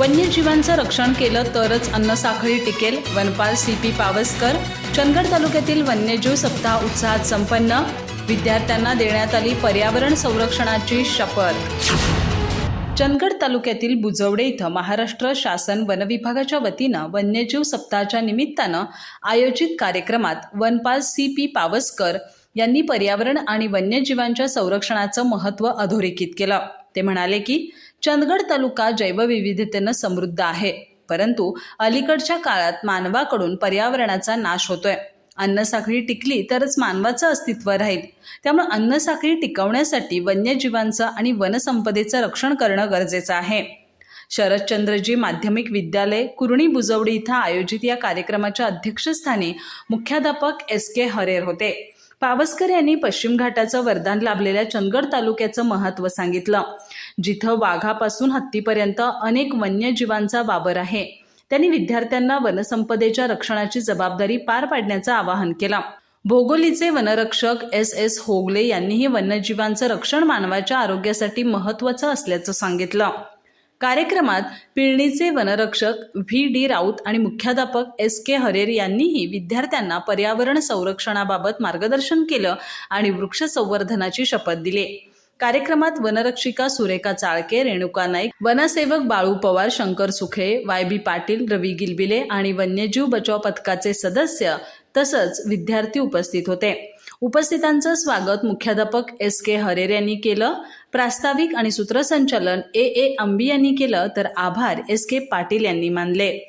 वन्यजीवांचं रक्षण केलं तरच अन्नसाखळी टिकेल. वनपाल सी पी पावसकर चंदगड तालुक्यातील वन्यजीव सप्ताह उत्साहात संपन्न. विद्यार्थ्यांना देण्यात आली पर्यावरण संरक्षणाची शपथ. चंदगड तालुक्यातील बुजवडे इथं महाराष्ट्र शासन वनविभागाच्या वतीनं वन्यजीव सप्ताहाच्या निमित्तानं आयोजित कार्यक्रमात वनपाल सी पी पावसकर यांनी पर्यावरण आणि वन्यजीवांच्या संरक्षणाचं महत्त्व अधोरेखित केलं. ते म्हणाले की चंदगड तालुका जैवविविधतेनं समृद्ध आहे. परंतु अलीकडच्या काळात मानवाकडून पर्यावरणाचा नाश होतोय. अन्नसाखळी टिकली तरच मानवाचं अस्तित्व राहील. त्यामुळे अन्नसाखळी टिकवण्यासाठी वन्यजीवांचं आणि वनसंपदेचं रक्षण करणं गरजेचं आहे. शरदचंद्रजी माध्यमिक विद्यालय कुरणी बुजवडी इथं आयोजित या कार्यक्रमाच्या अध्यक्षस्थानी मुख्याध्यापक एस के हरेर होते. पावसकर यांनी पश्चिम घाटाचं वरदान लाभलेल्या चंदगड तालुक्याचं महत्त्व सांगितलं जिथं वाघापासून हत्तीपर्यंत अनेक वन्यजीवांचा वावर आहे. त्यांनी विद्यार्थ्यांना वनसंपदेच्या रक्षणाची जबाबदारी पार पाडण्याचं आवाहन केलं. भोगोलीचे वनरक्षक एस एस होगले यांनीही वन्यजीवांचं रक्षण मानवाच्या आरोग्यासाठी महत्त्वाचं असल्याचं सांगितलं. कार्यक्रमात पिळणीचे वनरक्षक व्ही डी राऊत आणि मुख्याध्यापक एस के हरेर यांनीही विद्यार्थ्यांना पर्यावरण संरक्षणाबाबत मार्गदर्शन केलं आणि वृक्ष संवर्धनाची शपथ दिली. कार्यक्रमात वनरक्षिका सुरेखा चाळके रेणुका नाईक वनसेवक बाळू पवार शंकर सुखे वाय बी पाटील रवी गिलबिले आणि वन्यजीव बचाव पथकाचे सदस्य तसंच विद्यार्थी उपस्थित होते. उपस्थितांचं स्वागत मुख्याध्यापक एस के हरेर यांनी केलं. प्रास्ताविक आणि सूत्रसंचालन ए ए अंबी यांनी केलं. तर आभार एस के पाटील यांनी मानले.